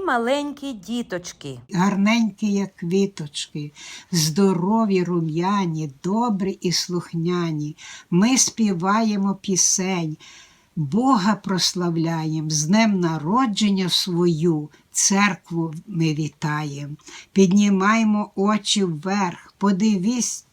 маленькі діточки. гарненькі, як квіточки, здорові, рум'яні, добрі і слухняні. Ми співаємо пісень, Бога прославляємо, з днем народження свою церкву ми вітаємо. Піднімаємо очі вверх, подивіться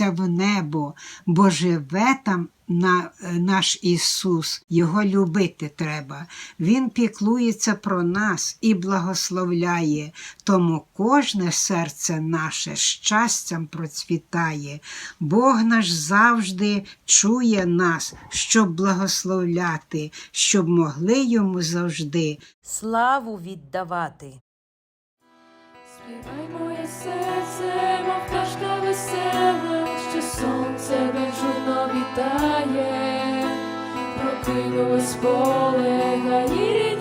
в небо, бо живе там на, е, наш Ісус, Його любити треба. Він піклується про нас і благословляє, тому кожне серце наше щастям процвітає. Бог наш завжди чує нас, щоб благословляти, щоб могли йому завжди Славу віддавати. Рідні села.